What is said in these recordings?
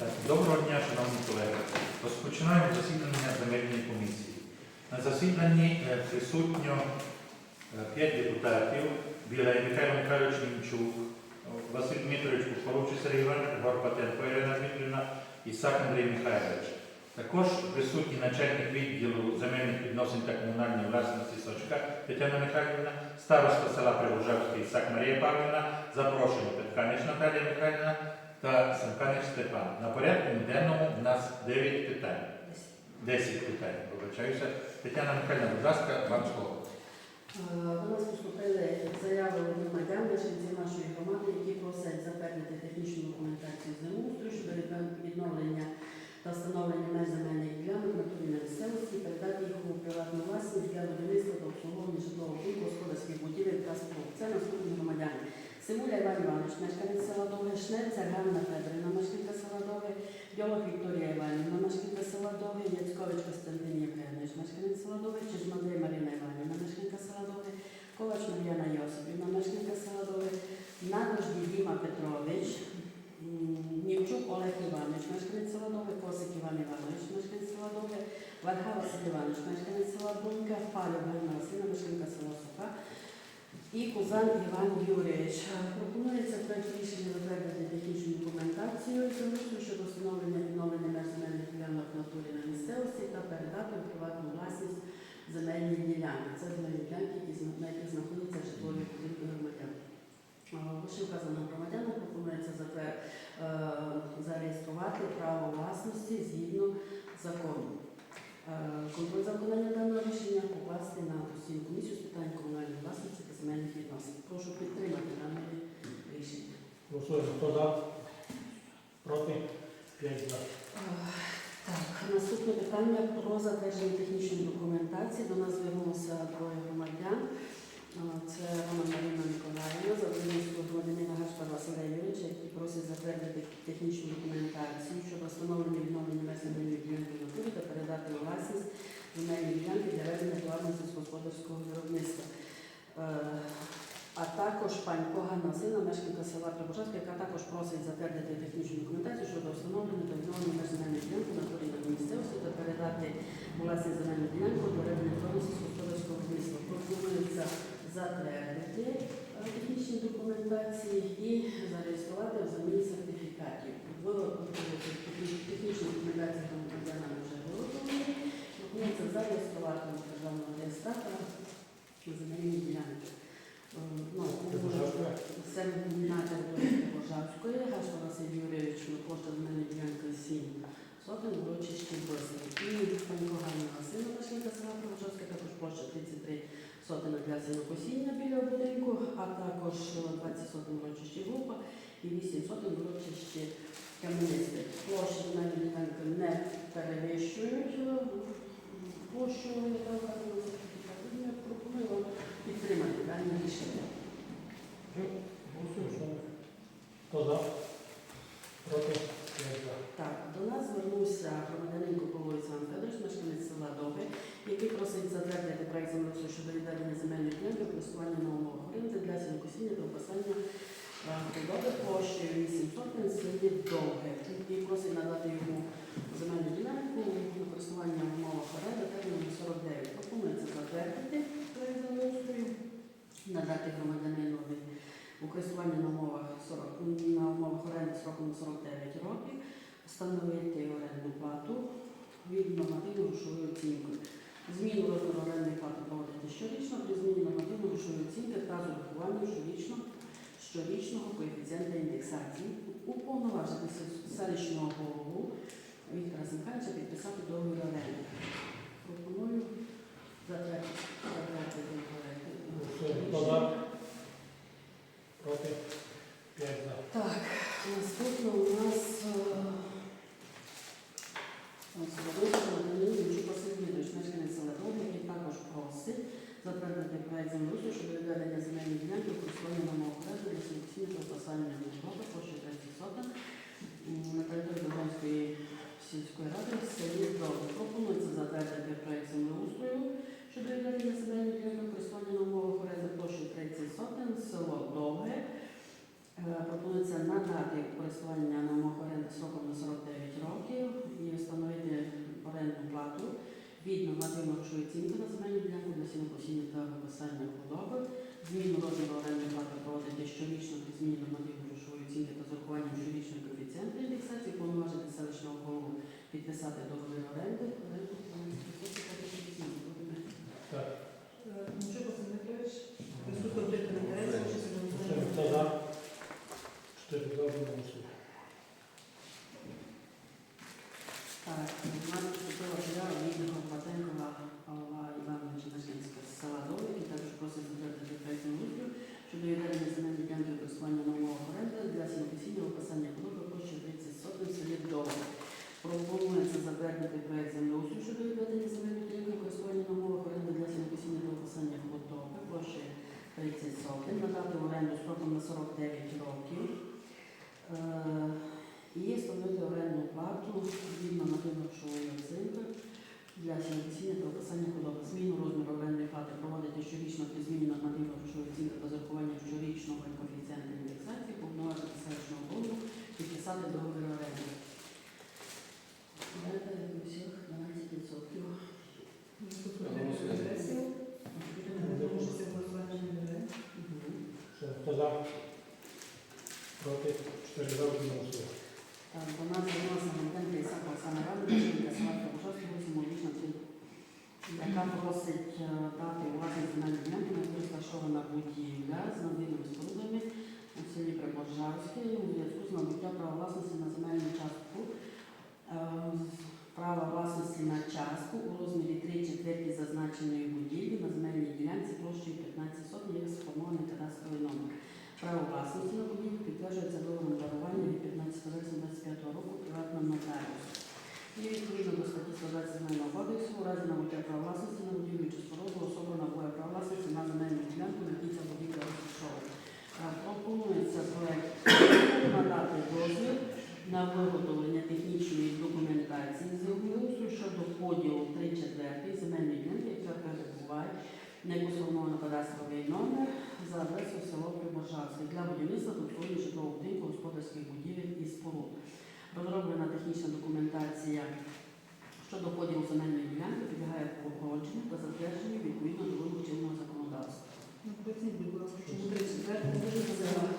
Доброго дня, шановні колеги. Розпочинаємо засідання земельної комісії. На засіданні е, присутньо 5 депутатів. Біла Михайло Михайлович Німчук, Василь Дмитрович Кушпорович Сергій Іванович, Горпатенко Ірина Дмитрівна, Ісак Андрій Михайлович. Також присутній начальник відділу земельних відносин та комунальної власності Сочка Тетяна Михайлівна, староста села Привожавський Ісак Марія Павлівна, запрошені Петканич Наталія Михайлівна та Самканич Степан. На порядку денному у нас 9 питань. 10 питань, вибачаюся. Тетяна Михайлівна, будь ласка, вам слово. Е, До нас поступили заяви громадян, мешканців нашої громади, які просять затвердити технічну документацію землеустрою щодо відновлення та встановлення меж земельних ділянок на турі місцевості, передати їх у приватну власність для будівництва та обслуговування житлового будинку, господарських будівель та споруд. Це наступні громадяни. Симуля Іван Іванович, мешканець села Довге, Шнеця Ганна Федорівна, мешканка села Довге, Дьолок Вікторія Іванівна, мешканка села Довге, Яцькович Костянтин Євгенович, мешканець села Довге, Чижмандрій Марина Іванівна, мешканка села Довге, Ковач Мар'яна Йосипівна, мешканка села Довге, Надожді Діма Петрович, м, Нівчук Олег Іванович, мешканець села Довге, Косик Іван Іванович, мешканець села Довге, Варга Василь Іванович, мешканець села Дунька, Палюк Галина Васильівна, мешканка села Суха, і Кузан Іван Юрійович. Пропонується проект рішення затвердити технічну документацію землеустрою щодо встановлення відновлення меж земельних ділянок натурі на місцевості та передати у приватну власність земельні ділянки. Це земельні ділянки, на яких знаходяться житлові будинки громадян. Вище вказаним громадянам пропонується е, зареєструвати право власності згідно закону. Е, Контроль виконання даного рішення покласти на постійну комісію з питань комунальної власності земельних відносин. Прошу підтримати дане рішення. Голосуємо. Хто за? Проти? П'ять за. Так, наступне питання про затвердження технічної документації. До нас звернулося двоє громадян. Це Роман Марина Миколаївна, за будівництво громадянина Гашпар Василя які просять затвердити технічну документацію щодо встановлення відновлення меж земельної ділянки та передати у власність земельні ділянки для ведення товарно сільськогосподарського виробництва. Е, А також пані Ганна Сина, мешканка села Прибужавська, яка також просить затвердити технічну документацію щодо встановлення та відновлення земельних ділянки на території місцевості та передати власні земельну ділянку до ведення товарно сільськогосподарського виробництва. Пропонується затвердити е, технічні документації і зареєструвати в заміні сертифікатів. В е, технічні документації громадянам вже виготовлені. Пропонується зареєструвати у державного реєстратора земельні ділянки. Е, Ну, це на території Божавської, Гашко Василь Юрійович, площа земельної ділянки 7 сотень, урочищі 8. І Панько Ганна Васильівна, мешканка села Божавська, також площа 33 сотень для сінокосіння біля будинку, а також 20 сотень урочищі група і 8 сотень урочищі кам'янисти. Площа земельної ділянки не перевищують е, площу, яка вказана в сертифікаті. Я пропоную вам підтримати дане рішення. Хто за? Проти? Так, до нас звернувся громадянин Куповий Іван Федорович, мешканець села Довге, який просить затвердити проект землеустрою щодо відведення земельних ділянок користування на умовах оренди для сінокосіння та опасання худоби площею 8 сотень в селі Довге. І просить надати йому земельну ділянку користування в умовах оренди терміном 49. Пропонується затвердити надати громадянинові у користування на умовах 40, на умовах оренди сроком 49 років, встановити орендну плату від нормативно грошової оцінки. Зміну розміру орендної плати проводити щорічно, при зміні нормативно грошової оцінки та з урахуванням щорічно, щорічного коефіцієнта індексації уповноважити селищного голову Віктора Зінкевича підписати договір оренди. Пропоную затвердити. Голосуємо. Так, наступно у нас який також просить затвердити проект землю щодо відведення земельних ділянки у користування зміни нормативної грошової оцінки та з урахуванням щорічної коефіцієнта індексації повноважити селищного голову підписати договір оренди саме до частку у розмірі 3 четверті зазначеної будівлі на земельній ділянці площею 15 сотень, як сформований кадастровий номер. Право власності на будівлю підтверджується договором дарування від 15 вересня 25 року приватним нотаріусом. І відповідно до статті 120 Земельного кодексу, у разі набуття права власності на будівлю чи споруду особа набує право власності на земельну ділянку, на якій ця будівля розташована. Е, пропонується проект надати дозвіл на виготовлення технічної документації на яку сформовано кадастровий номер за адресою село Приборжанське для будівництва культурної житлового будинку господарських будівель і споруд. Розроблена технічна документація щодо поділу земельної ділянки підлягає погодженню та затвердженню відповідно до вимог чинного законодавства.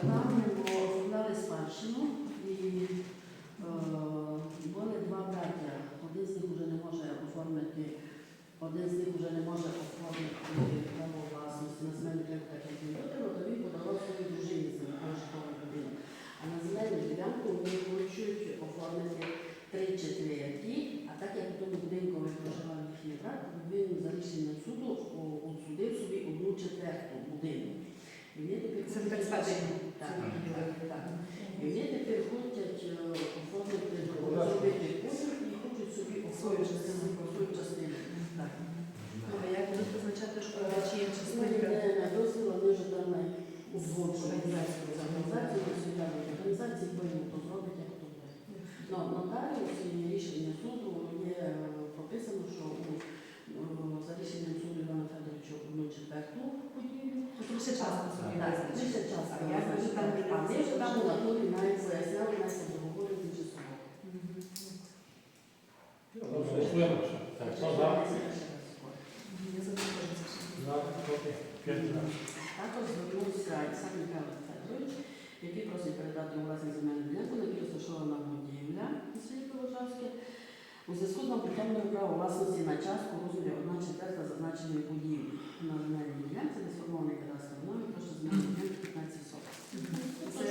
Там оформляли спадщину і е, були два браття. Також звернувся Олександр Михайлович Федорович, який просить передати у власність земельну ділянку, на якій розташована будівля у селі Калужавське, у зв'язку з набуттям право власності на частку розмірі одна четверта зазначеної будівлі. На земельній ділянці не сформований кадастровий номер, тому що земельна 15 сот. Це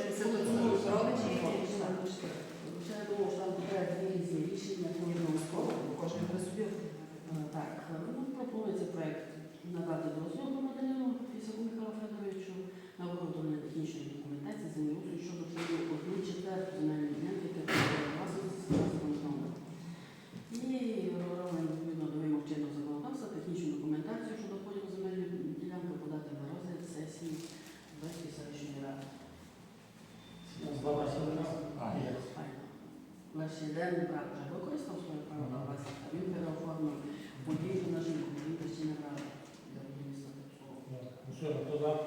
я думав, що там буде дві різні рішення кожного сходу, кожен. Так, е, ну, пропонується проєкт. Чого, хто за?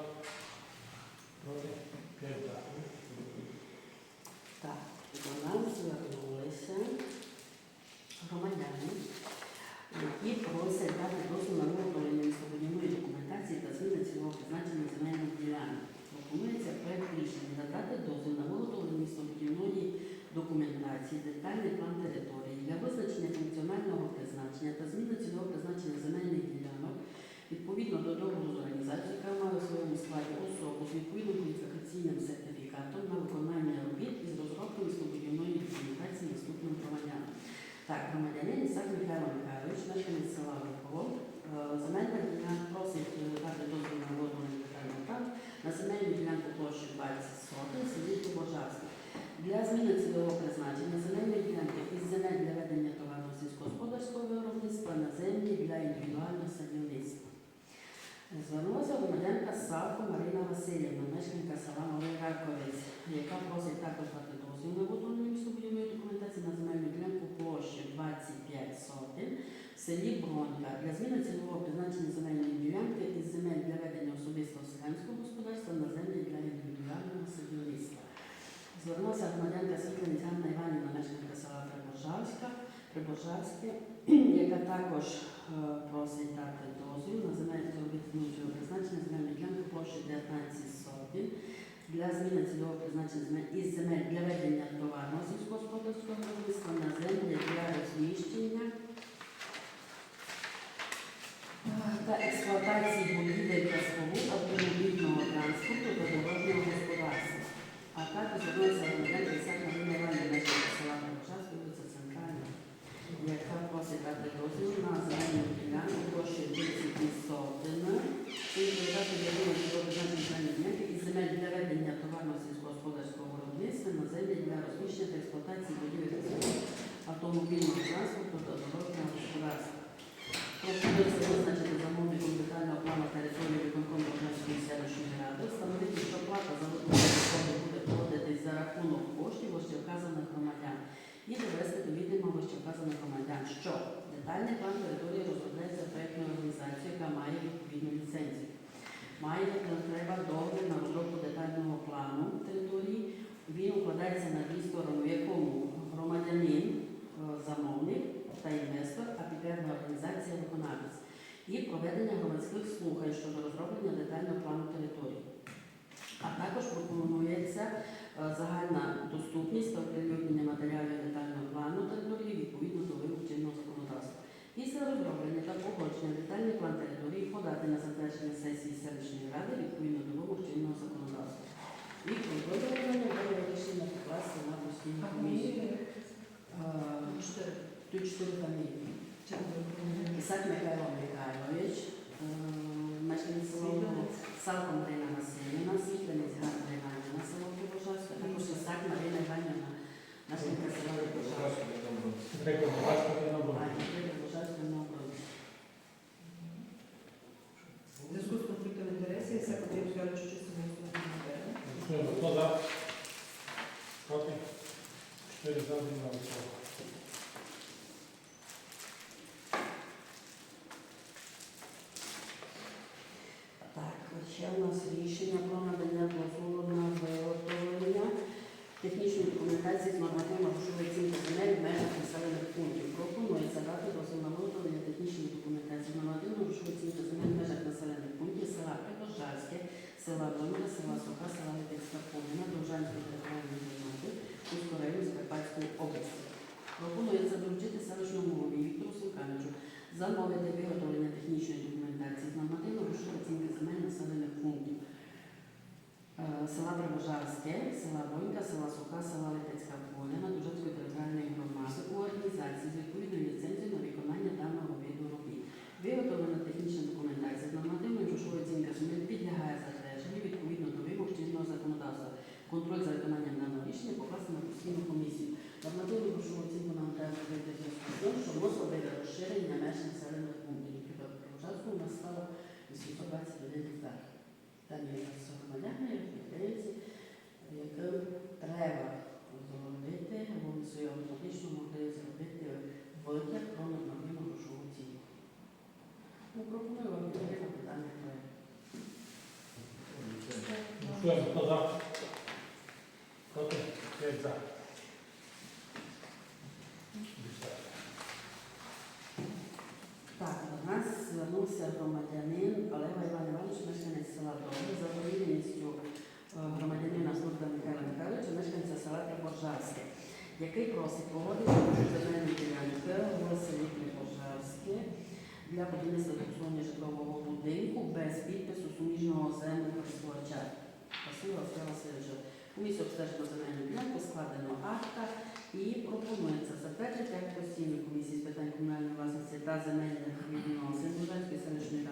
З відповідним кваліфікаційним сертифікатом на виконання робіт із розробки містобудівної документації наступним громадянам. Так, громадянин Ісак Михайло Михайлович, мешканець села Верховол, е, земельна ділянка просить е, дати дозвіл на вироблення детального плану на земельну ділянку площі 20 сотень, селі Побожавське. Для зміни цільового призначення земельної ділянки із земель для ведення товарного сільськогосподарського виробництва на землі для індивідуального садівництва. Звернулася громадянка Савко Марина Васильівна, мешканка села Малий Раковець, яка просить також дати дозвіл на виготовлення містобудівної документації на земельну ділянку площі 25 сотень в селі Бронька для зміни цільового призначення земельної ділянки із земель для ведення особистого селянського господарства на землі для індивідуального садівництва. Звернулася громадянка Світланиця Ганна Іванівна, мешканка села Прибожавська, Прибожавське, яка також е, просить дати дозвіл на земельну цього призначення земельної ділянки площі 19 сотень для зміни цільового призначення із земель для ведення товарного сільськогосподарського виробництва на землі для розміщення е, та експлуатації будівель та споруд автомобільного транспорту та дорожнього господарства. А також звернулася громадянка Ісак Марина Іванівна, мешканка села Прибожавська, вулиця Центральна, яка просить дати дозвіл на земельну ділянку площі 30 сотень. Це для вилучення призначення земельної ділянки із земель для ведення товарного сільськогосподарського виробництва на землі для розміщення та експлуатації будівель автомобільного транспорту та дорожнього господарства. Пропонується визначити замовником детального плану території виконкому Божанської селищної ради, встановити, що плата за виконання роботи буде проводитись за рахунок коштів вище вказаних громадян і довести до відома вище вказаних громадян, що детальний план території договір на розробку детального плану території. Він укладається на дві сторони, в якому громадянин, е, замовник та інвестор, а підрядна організація виконавець і проведення громадських слухань щодо розроблення детального плану території. А також пропонується е, загальна доступність та оприлюднення матеріалів детального плану території відповідно до вимог и се одобровањата по почне детаљни план територии подати на затрачени сесии селищни ради и кои надолу учено законодавство. И кој додавање бъде решена по класа на пустина комисија. Тој четири фамилии. Исак Михайлов Михайлович, маченицелово Салко Марина Василина, Ситвеница Марина Иванина, Саловки Божарска, також Исак Марина се маченицелово Божарска. Рекорд Божарска, ще у нас рішення про надання дозволу на виготовлення технічної документації з нормативно-грошової оцінки земель в межах населених пунктів. Пропонується дати дозвіл на виготовлення технічної документації з нормативно-грошової оцінки земель в межах населених пунктів села Прибожарське, села Доміна, села Суха, села Липецька Поліна, Довжанської територіальної громади, району Закарпатської області. Пропонується доручити селищному голові Віктору Сулкановичу замовити 5 села Бойка, села Сука, села Литецька Полина Дужицької територіальної громади у організації, з якої до нас звернувся громадянин Олега Іван Іванович, мешканець села Добре, за довіреністю е, громадянина Служба Михайла Михайловича, мешканця села Приборжавське. який просить погодити земельну ділянку в селі Припожарське для будівництва та житлового будинку без підпису суміжного землекористувача. Василя Васильовича. Комісія обстежила земельну ділянку, складено акта і пропонується затвердити як постійної комісії з питань комунальної власності та земельних відносин Бужанської селищної